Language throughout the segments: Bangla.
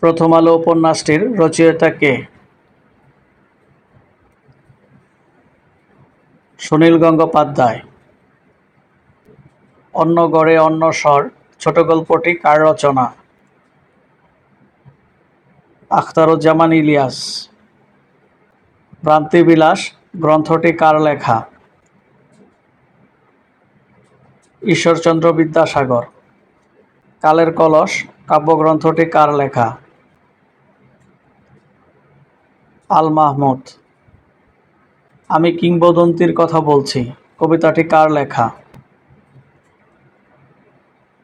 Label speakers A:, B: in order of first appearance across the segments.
A: প্রথম আলো উপন্যাসটির রচয়িতা কে? সুনীল গঙ্গোপাধ্যায়। অন্য গড়ে অন্য স্বর, ছোট গল্পটি কার রচনা? আখতারুজ্জামান ইলিয়াস। ভ্রান্তিবিলাস, গ্রন্থটি কার লেখা? ঈশ্বরচন্দ্র বিদ্যাসাগর। কালের কলস, কাব্যগ্রন্থটি কার লেখা? আল মাহমুদ আমি কিংবদন্তির কথা বলছি। কবিতাটি কার লেখা?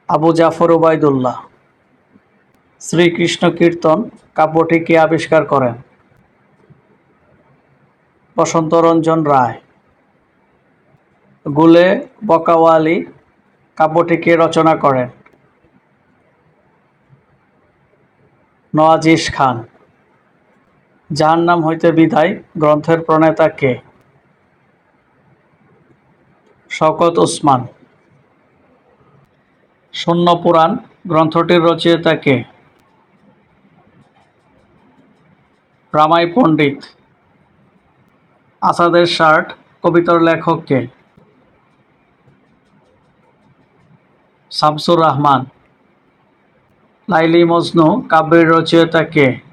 A: আবু জাফর ওবায়দুল্লাহ। শ্রীকৃষ্ণ কীর্তন কাব্যটি কে আবিষ্কার করেন? বসন্তরঞ্জন রায়। গুলে বকাওয়ালি কাব্যটি কে রচনা করেন? নওয়াজিশ খান। জাহান্নাম হইতে বিদায় গ্রন্থের প্রণেতা কে? শওকত ওসমান। শূন্য পুরাণ, গ্রন্থটির রচয়িতা কে? রামাই পণ্ডিত। আসাদের শার্ট কবিতার লেখক কে? শামসুর রহমান। লাইলি মজনু, কাব্যের রচয়িতা কে?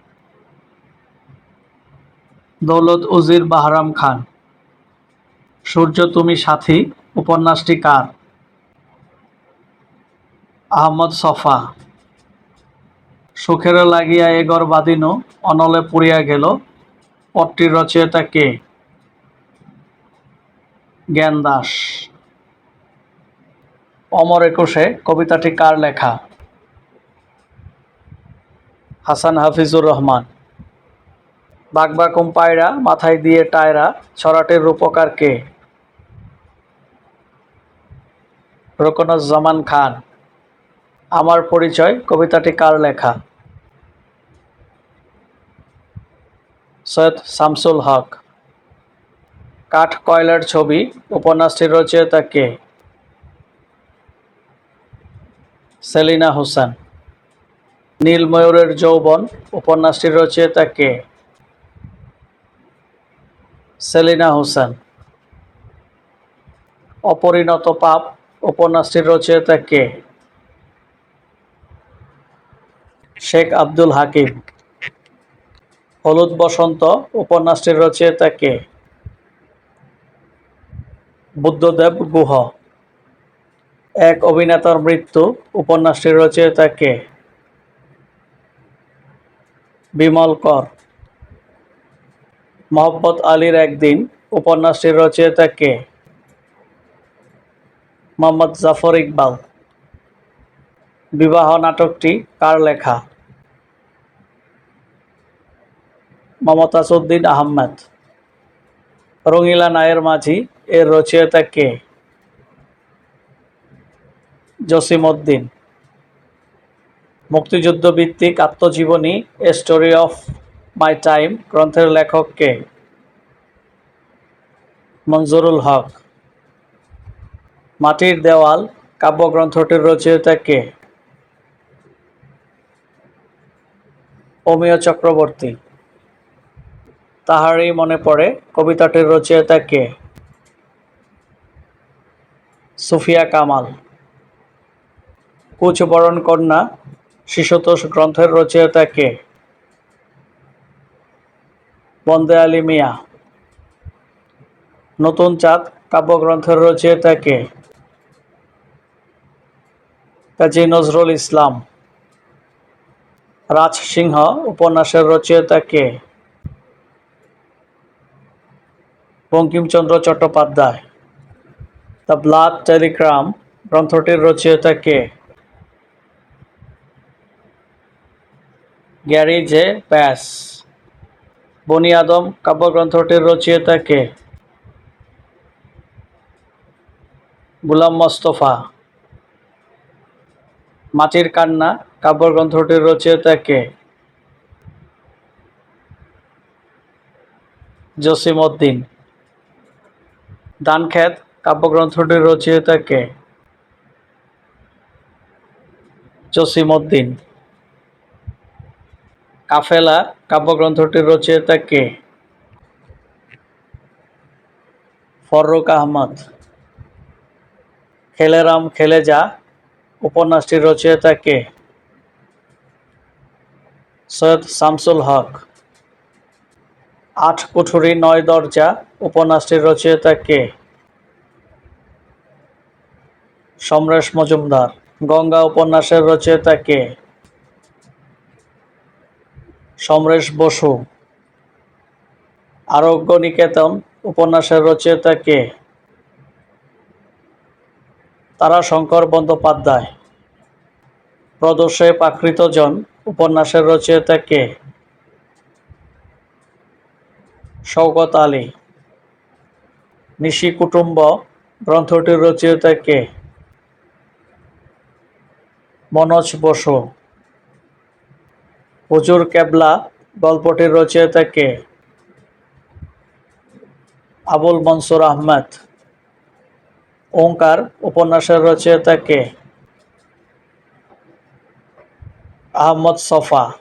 A: দৌলত উজির বাহরাম খান। সূর্য তুমি সাথী, উপন্যাসটি কার? আহমদ সফা। সুখের লাগিয়া এগর বাদিনু অনলে পুড়িয়া গেল, পটটির রচয়িতা কে? জ্ঞান দাস। অমর একুশে কবিতাটি কার লেখা? হাসান হাফিজুর রহমান। বাগবাকুম পায়রা মাথায় দিয়ে টায়রা ছড়াটির রূপকার কে? রোকনুজ্জামান খান। আমার পরিচয় কবিতাটি কার লেখা? সৈয়দ শামসুল হক। কাঠ কয়লার ছবি উপন্যাসটির রচয়িতা কে? সেলিনা হোসেন। নীল ময়ূরের যৌবন, উপন্যাসটির রচয়িতা কে? সেলিনা হোসেন। অপরিণত পাপ উপন্যাসটির রচয়িতা কে? শেখ আব্দুল হাকিম। হলুদ বসন্ত উপন্যাসটির রচয়িতা কে? বুদ্ধদেব গুহ। এক অভিনেতার মৃত্যু উপন্যাসটির রচয়িতা কে? বিমল কর। মোহাম্মদ আলীর একদিন উপন্যাসটির রচয়িতা কে? মোহাম্মদ জাফর ইকবাল। বিবাহ নাটকটি কার লেখা? মমতাজ উদ্দিন আহমেদ। রঙিলা নায়ের মাঝি এর রচয়িতা কে? জসিম উদ্দিন। মুক্তিযুদ্ধ ভিত্তিক আত্মজীবনী A story of my time গ্রন্থের লেখক কে? মঞ্জুরুল হক। মাটির দেওয়াল, কাব্যগ্রন্থটির রচয়িতা কে? অমিয় চক্রবর্তী। তাহারই মনে পড়ে কবিতাটির রচয়িতা কে? সুফিয়া কামাল। কুচবরণ কন্যা, শিশুতোষ গ্রন্থের রচয়িতা কে? বন্দে আলী মিয়া। নতুন চাঁদ কাব্যগ্রন্থের রচয়িতা কে কাজী নজরুল ইসলাম। রাজসিংহ উপন্যাসের রচয়িতা কে Bankimchandra Chattopadhyay. The blood telegram গ্রন্থটির রচয়িতা কে গ্যারি জে প্যাস। বনি আদম কাব্যগ্রন্থটির রচয়িতা কে? গুলাম মোস্তফা। মাটির কান্না কাব্যগ্রন্থটির রচয়িতা কে? জসিম উদ্দিন দানখ্যাত কাব্যগ্রন্থটির রচয়িতা কে? জসিম উদ্দিন কাফেলা কাব্যগ্রন্থটির রচয়িতা কে? ফররুক আহমদ। খেলেরাম খেলে যা উপন্যাসটির রচয়িতা কে? সৈয়দ শামসুল হক। আট কুঠুরি নয় দরজা উপন্যাসটির রচয়িতা কে? সমরেশ মজুমদার। গঙ্গা উপন্যাসের রচয়িতা কে? সমরেশ বসু। আরোগ্য নিকেতন উপন্যাসের রচয়িতা কে? তারা শঙ্কর বন্দ্যোপাধ্যায় প্রদর্শে প্রাকৃতজন উপন্যাসের রচয়িতা কে? শওকত আলী। নিশি কুটুম্ব, গ্রন্থটির রচয়িতা কে? মনোজ বসু। হুজুর কেবলা গল্পটির রচয়িতা কে? আবুল মনসুর আহমেদ। ওঙ্কার উপন্যাসের রচয়িতা কে? আহমদ সফা।